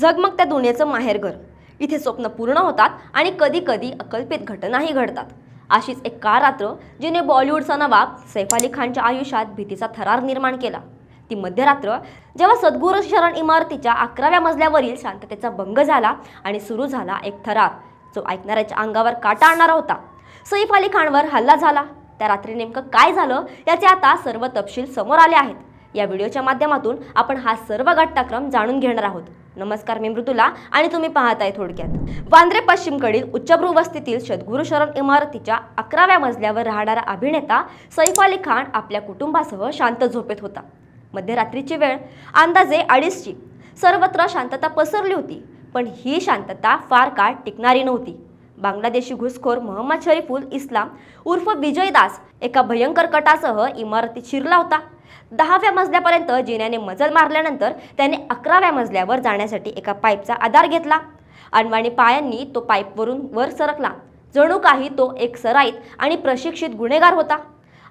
झगमग त्या दुनियेचं माहेरघर इथे स्वप्न पूर्ण होतात आणि कधी कधी अकल्पित घटनाही घडतात. अशीच एक का रात्र जिने बॉलिवूडचा नवाब सैफ अली खानच्या आयुष्यात भीतीचा थरार निर्माण केला. ती मध्यरात्र जेव्हा सद्गुरू शरण इमारतीच्या अकराव्या मजल्यावरील शांततेचा भंग झाला आणि सुरू झाला एक थरार जो ऐकणाऱ्याच्या अंगावर काटा आणणारा होता. सैफ अली खानवर हल्ला झाला. त्या रात्री नेमकं काय झालं याचे आता सर्व तपशील समोर आले आहेत. या व्हिडिओच्या माध्यमातून आपण हा सर्व घटनाक्रम जाणून घेणार आहोत. नमस्कार मी मृदुला आणि तुम्ही पाहत आहे थोडक्यात. वांद्रे पश्चिमकडील उच्चभ्रू वस्तीतील सद्गुरू शरण इमारतीच्या अकराव्या मजल्यावर राहणारा अभिनेता सैफ अली खान आपल्या कुटुंबासह शांत झोपेत होता. मध्यरात्रीची वेळ अंदाजे अडीचची. सर्वत्र शांतता पसरली होती पण ही शांतता फार काळ टिकणारी नव्हती. बांगलादेशी घुसखोर मोहम्मद शरीफुल इस्लाम उर्फ विजय दास एका भयंकर कटासह इमारतीत शिरला होता. दहाव्या मजल्यापर्यंत जिन्याने मजल मारल्यानंतर त्याने अकराव्या मजल्यावर जाण्यासाठी एका पाईपचा आधार घेतला. अनवाणी पायांनी तो पाईपवरून वर सरकला. जणू काही तो एक सराईत आणि प्रशिक्षित गुन्हेगार होता.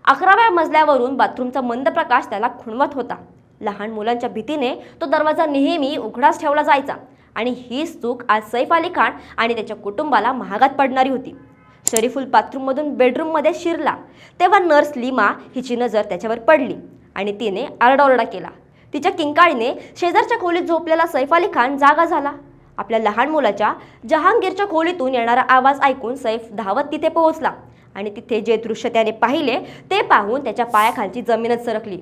अकराव्या मजल्यावरून बाथरूमचा मंद प्रकाश त्याला खुणवत होता. लहान मुलांच्या भीतीने तो दरवाजा नेहमी उघडाच ठेवला जायचा. आणि हीच चूक आज सैफ अली खान आणि त्याच्या कुटुंबाला महागात पडणारी होती. शरीफुल बाथरूममधून बेडरूममध्ये शिरला तेव्हा नर्स लिमा हिची नजर त्याच्यावर पडली आणि तिने आरडाओरडा केला. तिच्या किंकाळीने शेजारच्या खोलीत झोपलेला सैफ अली खान जागा झाला. आपल्या लहान मुलाच्या जहांगीरच्या खोलीतून येणारा आवाज ऐकून सैफ धावत तिथे पोहोचला आणि तिथे जे दृश्य त्याने पाहिले ते पाहून त्याच्या पायाखालची जमीनच सरकली.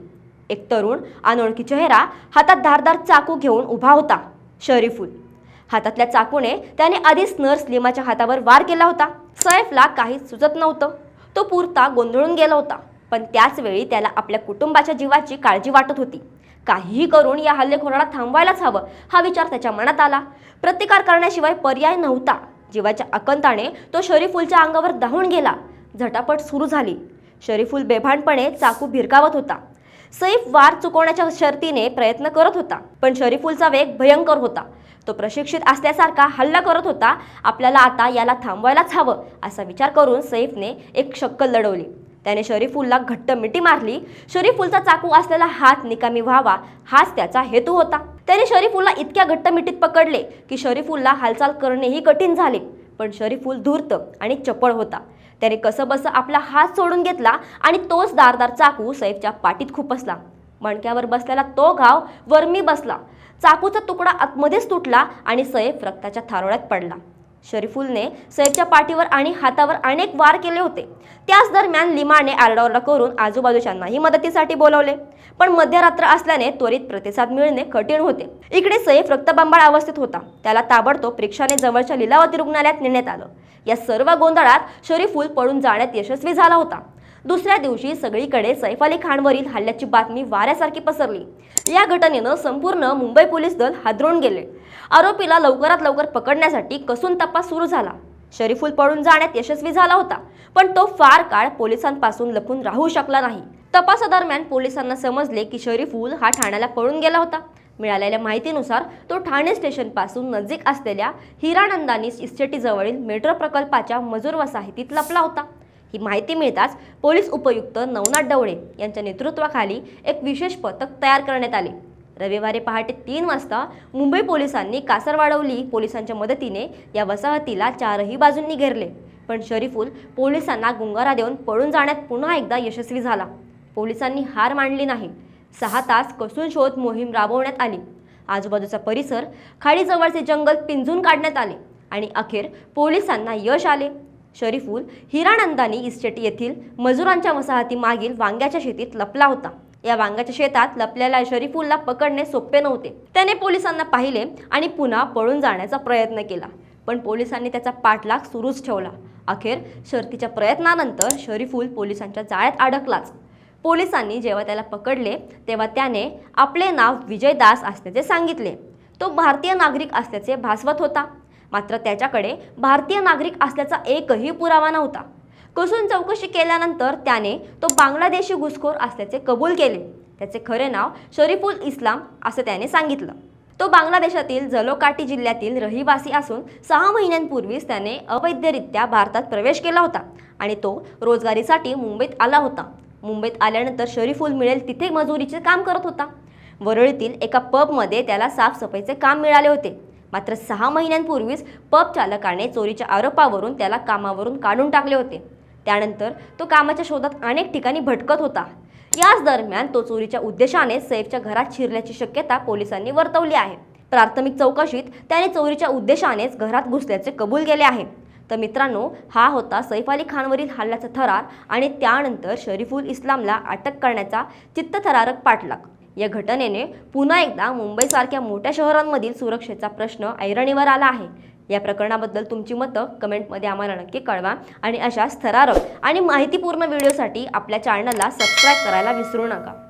एक तरुण अनोळखी चेहरा हातात धारदार चाकू घेऊन उभा होता. शरीफुल हातातल्या चाकूने त्याने आधीच नर्स लिमाच्या हातावर वार केला होता. सैफला काहीच सुचत नव्हतं. तो पुरता गोंधळून गेला होता. पण त्याच वेळी त्याला आपल्या कुटुंबाच्या जीवाची काळजी वाटत होती. काहीही करून या हल्लेखोराला थांबवायलाच हवं हा विचार त्याच्या मनात आला. प्रतिकार करण्याशिवाय पर्याय नव्हता. जीवाच्या अकंताने तो शरीफुलच्या अंगावर धावून गेला. झटापट सुरू झाली. शरीफुल बेभानपणे चाकू भिरकावत होता. सैफ वार चुकवण्याच्या शर्तीने प्रयत्न करत होता पण शरीफुलचा वेग भयंकर होता. तो प्रशिक्षित असल्यासारखा हल्ला करत होता. आपल्याला आता याला थांबवायलाच हवं असा विचार करून सैफने एक शक्कल लढवली. त्याने शरीफुलला घट्ट मिठी मारली. शरीफुलचा चाकू असलेला हात निकामी व्हावा हाच त्याचा हेतू होता. त्याने शरीफुलला इतक्या घट्ट मिठीत पकडले की शरीफुलला हालचाल करणेही कठीण झाले पण शरीफुल धूर्त आणि चपळ होता. त्याने कसंबसं आपला हात सोडून घेतला आणि तोच दारदार चाकू सैफच्या पाठीत खुपसला. मणक्यावर बसलेला तो घाव वरमी बसला. चाकूचा तुकडा आतमध्येच तुटला आणि सैफ रक्ताच्या थारोळ्यात पडला. शरीफुलने सैफच्या पाठीवर आणि हातावर अनेक वार केले होते. त्याच दरम्यान लिमाने आरडाओरडा करून आजूबाजूच्यांनाही मदतीसाठी बोलवले. पण मध्यरात्र असल्याने त्वरित प्रतिसाद मिळणे कठीण होते. इकडे सैफ रक्तबंबाळ अवस्थेत होता. त्याला ताबडतोब रिक्षाने जवळच्या लिलावती रुग्णालयात नेण्यात आलं. या सर्व गोंधळात शरीफुल पळून जाण्यात यशस्वी झाला होता. दुसऱ्या दिवशी सगळीकडे सैफ अली खानवरील हल्ल्याची बातमी वाऱ्यासारखी पसरली. या घटनेनं संपूर्ण मुंबई पोलीस दल हादरून गेले. आरोपीला लवकरात लवकर पकडण्यासाठी कसून तपास सुरू झाला. शरीफुल पळून जाण्यात यशस्वी झाला होता पण तो फार काळ पोलिसांपासून लपून राहू शकला नाही. तपासादरम्यान पोलिसांना समजले की शरीफुल हा ठाण्याला पळून गेला होता. मिळालेल्या माहितीनुसार तो ठाणे स्टेशनपासून नजीक असलेल्या हिरानंदानी इस्टेटीजवळील मेट्रो प्रकल्पाच्या मजूर वसाहतीत लपला होता. ही माहिती मिळताच पोलीस उपयुक्त नवनाथ डवळे यांच्या नेतृत्वाखाली एक विशेष पथक तयार करण्यात आले. रविवारी पहाटे तीन वाजता मुंबई पोलिसांनी कासरवाडवली पोलिसांच्या मदतीने या वसाहतीला चारही बाजूंनी घेरले. पण शरीफुल पोलिसांना गुंगारा देऊन पळून जाण्यात पुन्हा एकदा यशस्वी झाला. पोलिसांनी हार मांडली नाही. सहा तास कसून शोध मोहीम राबवण्यात आली. आजूबाजूचा परिसर खाडीजवळचे जंगल पिंजून काढण्यात आले आणि अखेर पोलिसांना यश आले. शरीफुल हिरानंदानी इस्टेट येथील मजुरांच्या वसाहतीमागील वांग्याच्या शेतीत लपला होता. या वांग्याच्या शेतात लपलेल्या शरीफुलला पकडणे सोपे नव्हते. त्याने पोलिसांना पाहिले आणि पुन्हा पळून जाण्याचा प्रयत्न केला. पण पोलिसांनी त्याचा पाठलाग सुरूच ठेवला. अखेर शर्तीच्या प्रयत्नानंतर शरीफुल पोलिसांच्या जाळ्यात अडकलाच. पोलिसांनी जेव्हा त्याला पकडले तेव्हा त्याने आपले नाव विजय दास असल्याचे सांगितले. तो भारतीय नागरिक असल्याचे भासवत होता. मात्र त्याच्याकडे भारतीय नागरिक असल्याचा एकही पुरावा नव्हता. कसून चौकशी केल्यानंतर त्याने तो बांगलादेशी घुसखोर असल्याचे कबूल केले. त्याचे खरे नाव शरीफुल इस्लाम असं त्याने सांगितलं. तो बांगलादेशातील जलोकाटी जिल्ह्यातील रहिवासी असून सहा महिन्यांपूर्वीच त्याने अवैधरित्या भारतात प्रवेश केला होता आणि तो रोजगारीसाठी मुंबईत आला होता. मुंबईत आल्यानंतर शरीफुल मिळेल तिथे मजुरीचे काम करत होता. वरळीतील एका पबमध्ये त्याला साफसफाईचे काम मिळाले होते. मात्र सहा महिन्यांपूर्वीच पब चालकाने चोरीच्या आरोपावरून त्याला कामावरून काढून टाकले होते. त्यानंतर तो कामाच्या शोधात अनेक ठिकाणी भटकत होता. याच दरम्यान तो चोरीच्या उद्देशाने सैफच्या घरात शिरल्याची शक्यता पोलिसांनी वर्तवली आहे. प्राथमिक चौकशीत त्याने चोरीच्या उद्देशानेच घरात घुसल्याचे कबूल केले आहे. तर मित्रांनो हा होता सैफ अली खानवरील हल्ल्याचा थरार आणि त्यानंतर शरीफुल इस्लामला अटक करण्याचा चित्तथरारक पाठलाग. या घटनेने पुन्हा एकदा मुंबईसारख्या मोठ्या शहरांमधील सुरक्षेचा प्रश्न ऐरणीवर आला आहे. या प्रकरणाबद्दल तुमची मतं कमेंटमध्ये आम्हाला नक्की कळवा आणि अशा थरारक आणि माहितीपूर्ण व्हिडिओसाठी आपल्या चॅनलला सबस्क्राईब करायला विसरू नका.